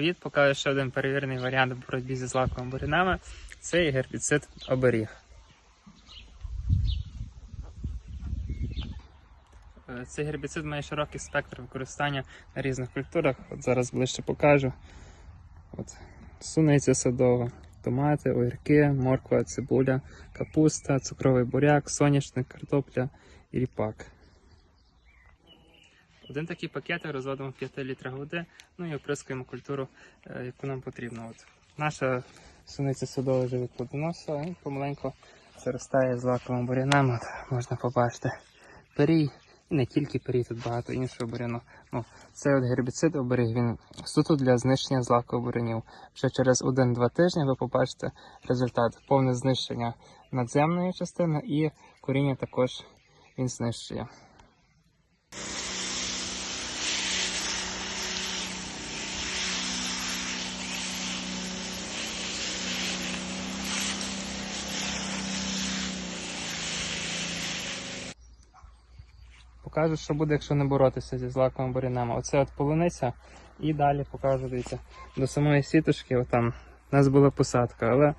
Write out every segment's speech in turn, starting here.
привіт! Покажу ще один перевірений варіант в боротьбі зі злаковими бурянами. Це є гербіцид оберіг. Е, Цей гербіцид має широкий спектр використання на різних культурах. От зараз ближче покажу. От, суниця садова, томати, огірки, морква, цибуля, капуста, цукровий буряк, соняшник, картопля і ріпак. Один такий пакет розводимо в 5 літрах води, ну і оприскуємо культуру, е, яку нам потрібно. От. Наша суниця садова вже відплодоносила і помаленьку заростає з лаковими бурянами. От, можна побачити перій, і не тільки перій, тут багато іншого буряну. Ну, цей от гербіцид оберіг він суто для знищення злакових бурянів. Вже через 1-2 тижні ви побачите результат повне знищення надземної частини і коріння також він знищує. Покажу, що буде, якщо не боротися зі злаковими бурянами. Оце от полуниця, і далі покажу, дивіться, до самої сіточки, отам у нас була посадка, але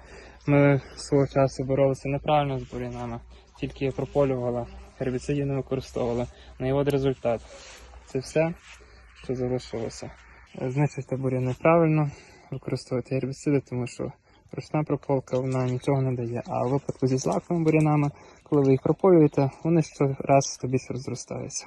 ми свого часу боролися неправильно з бурянами, тільки прополювали, гербіцидів не використовували. На і от результат. Це все, що залишилося. Знищити буряни правильно, використовувати гербіциди, тому що ручна прополка вона нічого не дає. А в випадку зі злаковими бурянами, коли ви їх прополюєте, вони щораз то більше розростаються.